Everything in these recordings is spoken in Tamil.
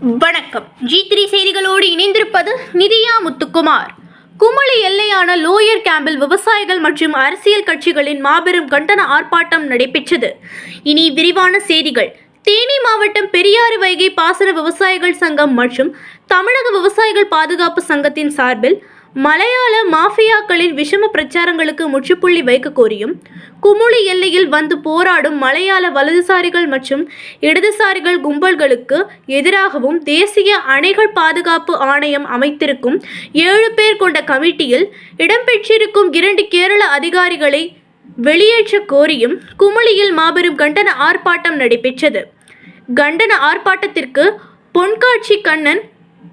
வணக்கம். ஜி த்ரீ செய்திகளோடு இணைந்திருப்பது நிதியா முத்துக்குமார். குமளி எல்லையான லோயர் கேம்பில் விவசாயிகள் மற்றும் அரசியல் கட்சிகளின் மாபெரும் கண்டன ஆர்ப்பாட்டம் நடைபெற்றது. இனி விரிவான செய்திகள். தேனி மாவட்டம் பெரியாறு வைகை பாசன விவசாயிகள் சங்கம் மற்றும் தமிழக விவசாயிகள் பாதுகாப்பு சங்கத்தின் சார்பில் மலையாள மாஃபியாக்களின் விஷம பிரச்சாரங்களுக்கு முற்றுப்புள்ளி வைக்க கோரியும் குமுளி எல்லையில் வந்து போராடும் மலையாள வலதுசாரிகள் மற்றும் இடதுசாரிகள் கும்பல்களுக்கு எதிராகவும் தேசிய அணைகள் பாதுகாப்பு ஆணையம் அமைத்திருக்கும் ஏழு பேர் கொண்ட கமிட்டியில் இடம்பெற்றிருக்கும் இரண்டு கேரள அதிகாரிகளை வெளியேற்ற கோரியும் குமுளியில் மாபெரும் கண்டன ஆர்ப்பாட்டம் நடைபெற்றது. கண்டன ஆர்ப்பாட்டத்திற்கு பொன்காட்சி கண்ணன்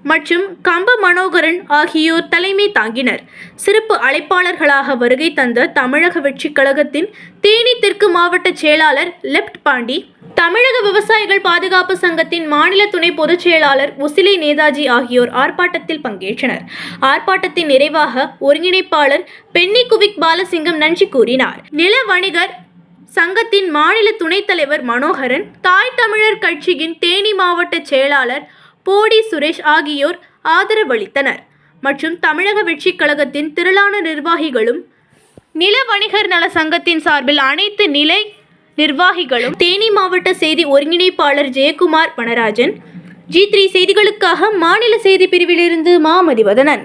மற்றும் கம்ப மனோகரன் ஆகியோர் தலைமை தாங்கினர். சிறப்பு அழைப்பாளர்களாக வருகை தந்த தமிழக வெற்றிக் கழகத்தின் தேனி தெற்கு மாவட்ட செயலாளர் லெப்ட் பாண்டி தமிழக விவசாயிகள் பாதுகாப்பு சங்கத்தின் மாநில துணை பொதுச் செயலாளர் உசிலை நேதாஜி ஆகியோர் ஆர்ப்பாட்டத்தில் பங்கேற்றனர். ஆர்ப்பாட்டத்தின் நிறைவாக ஒருங்கிணைப்பாளர் பென்னி குவிக் பாலசிங்கம் நன்றி கூறினார். நில வணிகர் சங்கத்தின் மாநில துணைத் தலைவர் மனோகரன் தாய் தமிழர் கட்சியின் தேனி மாவட்ட செயலாளர் போடி சுரேஷ் ஆகியோர் ஆதரவளித்தனர். மற்றும் தமிழக வெற்றிக் கழகத்தின் திரளான நிர்வாகிகளும் நில வணிகர் நல சங்கத்தின் சார்பில் அனைத்து நிலை நிர்வாகிகளும் தேனி மாவட்ட செய்தி ஒருங்கிணைப்பாளர் ஜெயக்குமார் வனராஜன் ஜி த்ரீ செய்திகளுக்காக மாநில செய்தி பிரிவிலிருந்து மாமதிவதனன்.